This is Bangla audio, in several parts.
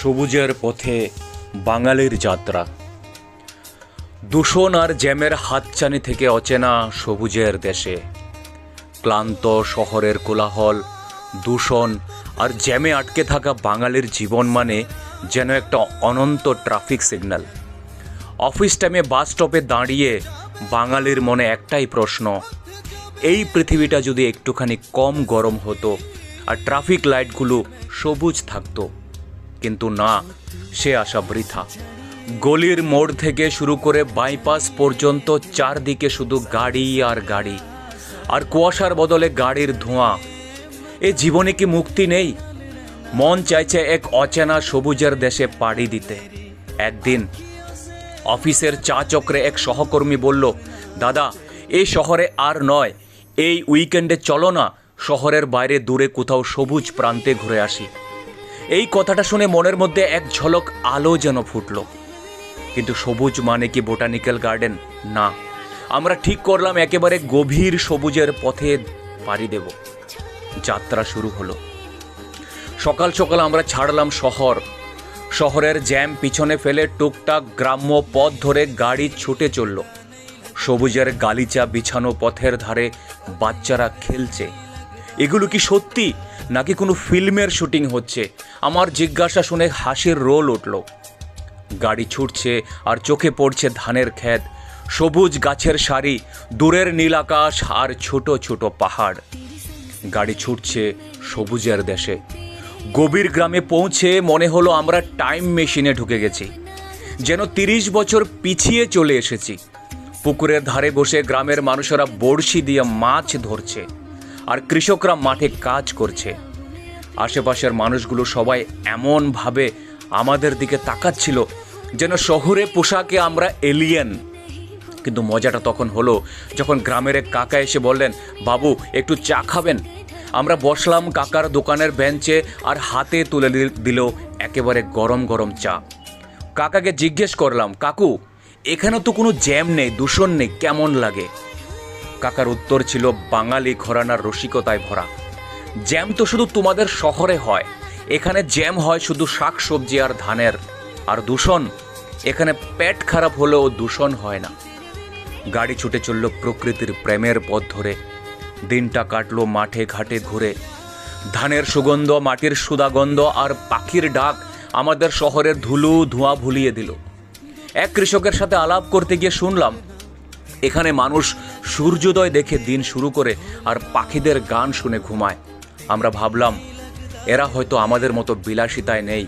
সবুজের পথে বাঙালির যাত্রা। দূষণ আর জ্যামের হাতচানি থেকে অচেনা সবুজের দেশে। ক্লান্ত শহরের কোলাহল, দূষণ আর জ্যামে আটকে থাকা বাঙালির জীবন মানে যেন একটা অনন্ত ট্রাফিক সিগন্যাল। অফিস টাইমে বাস স্টপে দাঁড়িয়ে বাঙালির মনে একটাই প্রশ্ন, এই পৃথিবীটা যদি একটুখানি কম গরম হতো আর ট্রাফিক লাইটগুলো সবুজ থাকতো। কিন্তু না, সে আশা বৃথা। গলির মোড় থেকে শুরু করে বাইপাস পর্যন্ত চারদিকে শুধু গাড়ি আর গাড়ি। আর কুয়াশার বদলে গাড়ির ধোঁয়া। এ জীবনে কি মুক্তি নেই? মন চাইছে এক অচেনা সবুজের দেশে পাড়ি দিতে। একদিন অফিসের চা চক্রে এক সহকর্মী বলল, দাদা এই শহরে আর নয়, এই উইকেন্ডে চলো না, শহরের বাইরে দূরে কোথাও সবুজ প্রান্তে ঘুরে আসি। এই কথাটা শুনে মনের মধ্যে এক ঝলক আলো যেন ফুটল। কিন্তু সবুজ মানে কি বোটানিক্যাল গার্ডেন? না। আমরা ঠিক করলাম একেবারে গভীর সবুজের পথে পাড়ি দেব। যাত্রা শুরু হলো। সকাল সকাল আমরা ছাড়লাম শহর। শহরের জ্যাম পিছনে ফেলে টুকটাক গ্রাম্য পথ ধরে গাড়ি ছুটে চলল। সবুজের গালিচা বিছানো পথের ধারে বাচ্চারা খেলছে। এগুলো কি সত্যি? নাকি কোনো ফিল্মের শুটিং হচ্ছে? আমার জিজ্ঞাসা শুনে হাসির রোল উঠল। গাড়ি ছুটছে আর চোখে পড়ছে ধানের ক্ষেত। সবুজ গাছের সারি, দূরের নীল আকাশ আর ছোট ছোট পাহাড়। গাড়ি ছুটছে সবুজের দেশে। গভীর গ্রামে পৌঁছে মনে হলো আমরা টাইম মেশিনে ঢুকে গেছি। যেন তিরিশ বছর পিছিয়ে চলে এসেছি। পুকুরের ধারে বসে গ্রামের মানুষেরা বড়শি দিয়ে মাছ ধরছে। আর কৃষকরা মাঠে কাজ করছে। আশেপাশের মানুষগুলো সবাই এমনভাবে আমাদের দিকে তাকাচ্ছিল যেন শহরে পোশাকে আমরা এলিয়েন কিন্তু মজাটা তখন হলো, যখন গ্রামের এক কাকা এসে বললেন, বাবু, একটু চা খাবেন? আমরা বসলাম কাকার দোকানের বেঞ্চে আর হাতে তুলে দিল- একেবারে গরম গরম চা। কাকাকে জিজ্ঞেস করলাম, কাকু, এখানে তো কোনো জ্যাম নেই, দূষণ নেই, কেমন লাগে? কাকার উত্তর ছিল, বাঙালি ঘরানার রসিকতায় ভরা। জ্যাম তো শুধু তোমাদের শহরে হয়। এখানে জ্যাম হয় শুধু শাক, সবজি আর ধানের। আর দূষণ? এখানে পেট খারাপ হলেও দূষণ হয় না। গাড়ি ছুটে চলল প্রকৃতির প্রেমের পথ ধরে। দিনটা কাটলো মাঠে ঘাটে ঘুরে। ধানের সুগন্ধ, মাটির সুদাগন্ধ আর পাখির ডাক আমাদের শহরের ধুলো ধোঁয়া ভুলিয়ে দিল। এক কৃষকের সাথে আলাপ করতে গিয়ে শুনলাম, এখানে মানুষ সূর্যোদয় দেখে দিন শুরু করে আর পাখিদের গান শুনে ঘুমায়। আমরা ভাবলাম, এরা হয়তো আমাদের মতো বিলাসিতায় নেই,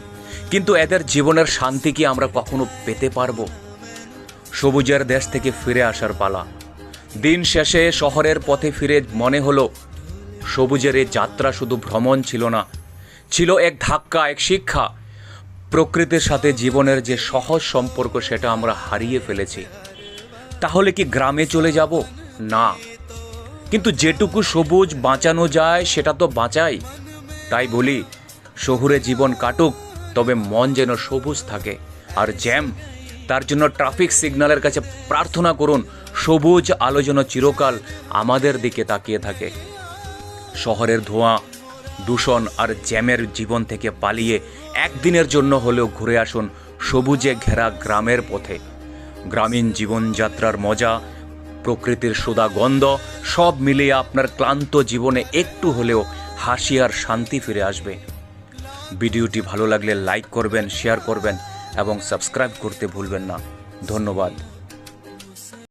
কিন্তু এদের জীবনের শান্তি কি আমরা কখনো পেতে পারব? সবুজের দেশ থেকে ফিরে আসার পালা। দিন শেষে শহরের পথে ফিরে মনে হলো, সবুজের এই যাত্রা শুধু ভ্রমণ ছিল না, ছিল এক ধাক্কা, এক শিক্ষা। প্রকৃতির সাথে জীবনের যে সহজ সম্পর্ক সেটা আমরা হারিয়ে ফেলেছি। তাহলে কি গ্রামে চলে যাব? না। কিন্তু যেটুকু সবুজ বাঁচানো যায়, সেটা তো বাঁচাই। তাই বলি, শহুরে জীবন কাটুক, তবে মন যেন সবুজ থাকে। আর জ্যাম, তার জন্য ট্রাফিক সিগন্যালের কাছে প্রার্থনা করুন, সবুজ আলো যেন চিরকাল আমাদের দিকে তাকিয়ে থাকে। শহরের ধোঁয়া, দূষণ আর জ্যামের জীবন থেকে পালিয়ে একদিনের জন্য হলেও ঘুরে আসুন সবুজে ঘেরা গ্রামের পথে। গ্রামীণ জীবনযাত্রার মজা প্রকৃতির সুদা গন্ধ, সব মিলিয়ে আপনার ক্লান্ত জীবনে একটু হলেও হাসি আর শান্তি ফিরে আসবে। ভিডিওটি ভালো লাগলে লাইক করবেন, শেয়ার করবেন এবং সাবস্ক্রাইব করতে ভুলবেন না। ধন্যবাদ।